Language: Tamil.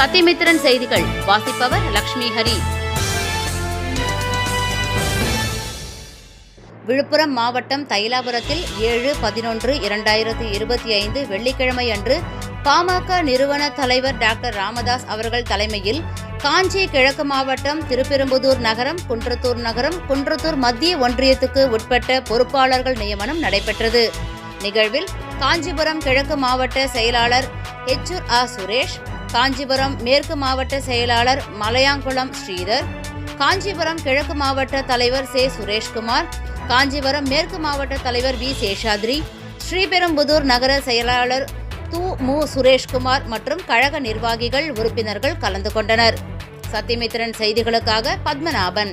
சத்தியமித்திரன் செய்திகள். வாசிப்பவர் லக்ஷ்மி ஹரி. விழுப்புரம் மாவட்டம் தைலாபுரத்தில் ஏழு பதினொன்று இரண்டாயிரத்தி இருபத்தி ஐந்து வெள்ளிக்கிழமை அன்று பாமக நிறுவன தலைவர் டாக்டர் ராமதாஸ் அவர்கள் தலைமையில் காஞ்சி கிழக்கு மாவட்டம் திருப்பெரும்புதூர் நகரம் குன்றத்தூர் நகரம் குன்றத்தூர் மத்திய ஒன்றியத்துக்கு உட்பட்ட பொறுப்பாளர்கள் நியமனம் நடைபெற்றது. நிகழ்வில் காஞ்சிபுரம் கிழக்கு மாவட்ட செயலாளர் எச்சூர் ஆ சுரேஷ் காஞ்சிபுரம் மேற்கு மாவட்ட செயலாளர் மலையாங்குளம் ஸ்ரீதர் காஞ்சிபுரம் கிழக்கு மாவட்ட தலைவர் சே. சுரேஷ்குமார் காஞ்சிபுரம் மேற்கு மாவட்ட தலைவர் வி. சேஷாத்ரி ஸ்ரீபெரும்புதூர் நகர செயலாளர் து. மு. சுரேஷ்குமார் மற்றும் கழக நிர்வாகிகள் உறுப்பினர்கள் கலந்து கொண்டனர். சத்தியமித்திரன் செய்திகளுக்காக பத்மநாபன்.